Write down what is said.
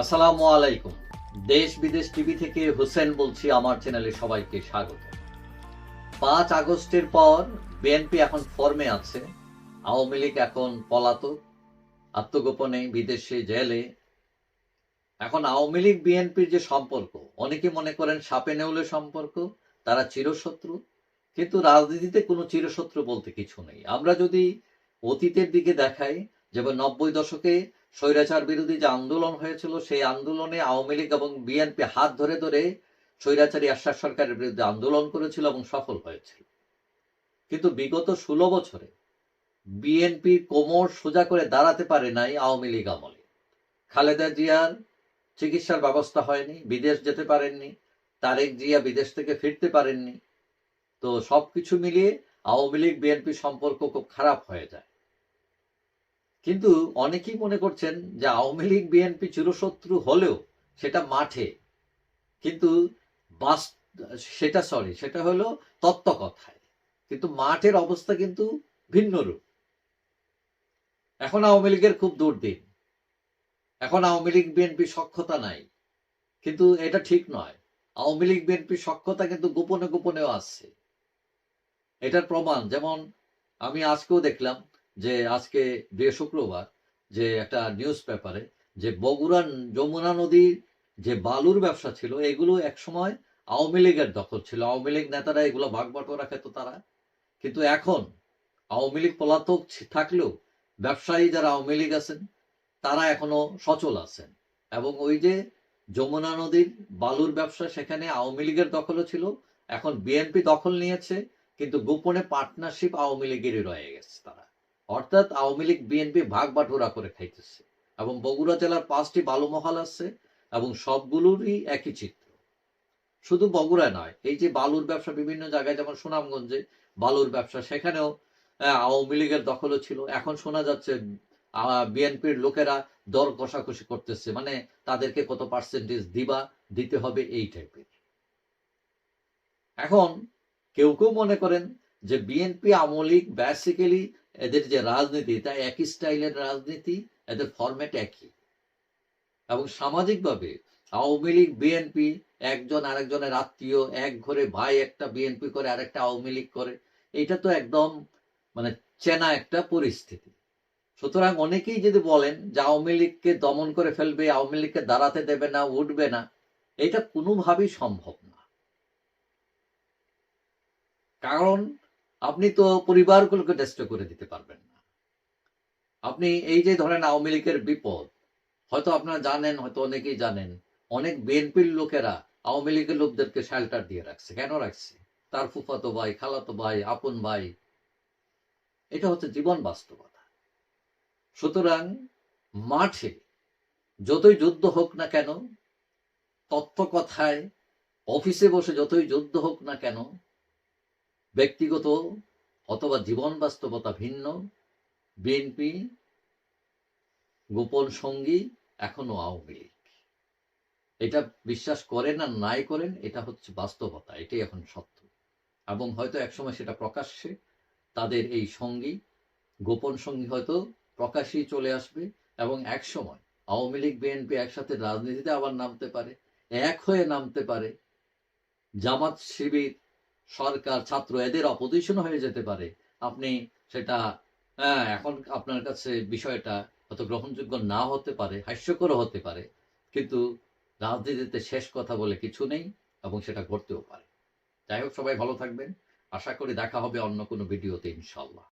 আসসালামু আলাইকুম। দেশ বিদেশ টিভি থেকে হোসেন বলছি, আমার চ্যানেলে সবাইকে স্বাগত। পাঁচ আগস্টের পর বিএনপি এখন ফর্মে আছে। আওয়ামী লীগ এখন পলাতক, আত্মগোপনে, বিদেশে, জেলে। এখন আওয়ামী লীগ বিএনপির যে সম্পর্ক, অনেকে মনে করেন সাপে নেউলে সম্পর্ক, তারা চিরশত্রু। কিন্তু রাজনীতিতে কোনো চিরশত্রু বলতে কিছু নেই। আমরা যদি অতীতের দিকে দেখাই, যেমন নব্বই দশকে স্বৈরাচার বিরোধী যে আন্দোলন হয়েছিল, সেই আন্দোলনে আওয়ামী লীগ এবং বিএনপি হাত ধরে ধরে স্বৈরাচারী আশ্বাস সরকারের বিরুদ্ধে আন্দোলন করেছিল এবং সফল হয়েছিল। কিন্তু বিগত ষোলো বছরে বিএনপি কোমর সোজা করে দাঁড়াতে পারে নাই আওয়ামী লীগ আমলে। খালেদা জিয়ার চিকিৎসার ব্যবস্থা হয়নি, বিদেশ যেতে পারেননি, তারেক জিয়া বিদেশ থেকে ফিরতে পারেননি। তো সবকিছু মিলিয়ে আওয়ামী লীগ বিএনপি সম্পর্ক খুব খারাপ হয়ে যায়। কিন্তু অনেকেই মনে করছেন যে আওয়ামী লীগ, বিএনপি চিরশত্রু হলেও সেটা মাঠে। কিন্তু বাস সেটা সরি সেটা হলো তত্ত্ব কথায় কিন্তু মাঠের অবস্থা কিন্তু ভিন্ন রূপ। এখন আওয়ামী লীগের খুব দুর্দিন। এখন আওয়ামী লীগ, বিএনপি সক্ষতা নাই। কিন্তু এটা ঠিক নয়। আওয়ামী লীগ, বিএনপি সক্ষতা কিন্তু গোপনে গোপনেও আছে। এটার প্রমাণ, যেমন আমি আজকেও দেখলাম যে আজকে বৃহ শুক্রবার যে একটা নিউজ পেপারে যে বগুড়া যমুনা নদীর যে বালুর ব্যবসা ছিল, এগুলো একসময় আওয়ামী লীগের দখল ছিল। আওয়ামী লীগ নেতারা এগুলো ভাগ বাটোয়ারা খেত তারা। কিন্তু এখন আওয়ামী লীগ পলাতক থাকলেও ব্যবসায়ী যারা আওয়ামী লীগ আছেন, তারা এখনও সচল আছেন। এবং ওই যে যমুনা নদীর বালুর ব্যবসা, সেখানে আওয়ামী লীগের দখলও ছিল। এখন বিএনপি দখল নিয়েছে, কিন্তু গোপনে পার্টনারশিপ আওয়ামী লীগেরই রয়ে গেছে তারা। অর্থাৎ আওয়ামী লীগ, বিএনপি ভাগ বাটোরা করে খাইতেছে। এবং বগুড়া জেলার পাঁচটি বালুমহাল আছে এবং সবগুলোরই একই চিত্র। শুধু বগুড়া নয়, এই যে বালুর ব্যবসা বিভিন্ন জায়গায়, যেমন সুনামগঞ্জে বালুর ব্যবসা, সেখানেও আওয়ামী লীগের দখলও ছিল। এখন শোনা যাচ্ছে বিএনপির লোকেরা দর কষাকষি করতেছে। মানে তাদেরকে কত পার্সেন্টেজ দিবা, দিতে হবে এই টাইপের এখন কেউ কেউ মনে করেন যে বিএনপি আমলিক বেসিক্যালি এদের যে রাজনীতি তা একই স্টাইলের রাজনীতি, এদের ফরম্যাট একই। এবং সামাজিকভাবে আওয়ামী লীগ বিএনপি একজন আরেকজনের আত্মীয়, এক ঘরে ভাই, একটা বিএনপি করে, আরেকটা আওয়ামী লীগ করে, এটা তো একদম মানে চেনা একটা পরিস্থিতি। সুতরাং অনেকেই যদি বলেন যে আওয়ামী লীগকে দমন করে ফেলবে, আওয়ামী লীগকে দাঁড়াতে দেবে না, উঠবে না, এটা কোনোভাবেই সম্ভব না। কারণ আপনি তো পরিবারগুলোকে ডেস্ট্রয় করে দিতে পারবেন না। আপনি এই যে ধরেন আওয়ামী লীগের বিপদ, হয়তো আপনারা জানেন, হয়তো অনেকেই জানেন, অনেক বিএনপির লোকেরা আওয়ামী লীগের লোকদেরকে শেল্টার দিয়ে রাখছে। কেন রাখছে? তার ফুফাতো ভাই, খালাতো ভাই, আপন ভাই, এটা হচ্ছে জীবন বাস্তবতা। সুতরাং মাঠে যতই যুদ্ধ হোক না কেন তত্ত্ব কথায় অফিসে বসে যতই যুদ্ধ হোক না কেন ব্যক্তিগত অথবা জীবন বাস্তবতা ভিন্ন। বিএনপি গোপন সঙ্গী, এখনও আওয়ামী লীগ। এটা বিশ্বাস করেন আর নাই করেন, এটা হচ্ছে বাস্তবতা, এটাই এখন সত্য। এবং হয়তো একসময় সেটা প্রকাশ্যে তাদের এই সঙ্গী, গোপন সঙ্গী হয়তো প্রকাশ্যেই চলে আসবে এবং একসময় আওয়ামী লীগ বিএনপি একসাথে রাজনীতিতে আবার নামতে পারে, এক হয়ে নামতে পারে। জামাত শিবির সরকার ছাত্র এদের অপোজিশন হয়ে যেতে পারে। আপনি সেটা হ্যাঁ, এখন আপনার কাছে বিষয়টা হয়তো গ্রহণযোগ্য না হতে পারে হাস্যকর হতে পারে কিন্তু রাজনীতিতে শেষ কথা বলে কিছু নেই এবং সেটা ঘটতেও পারে। যাই হোক সবাই ভালো থাকবেন। আশা করি দেখা হবে অন্য কোনো ভিডিওতে ইনশাল্লাহ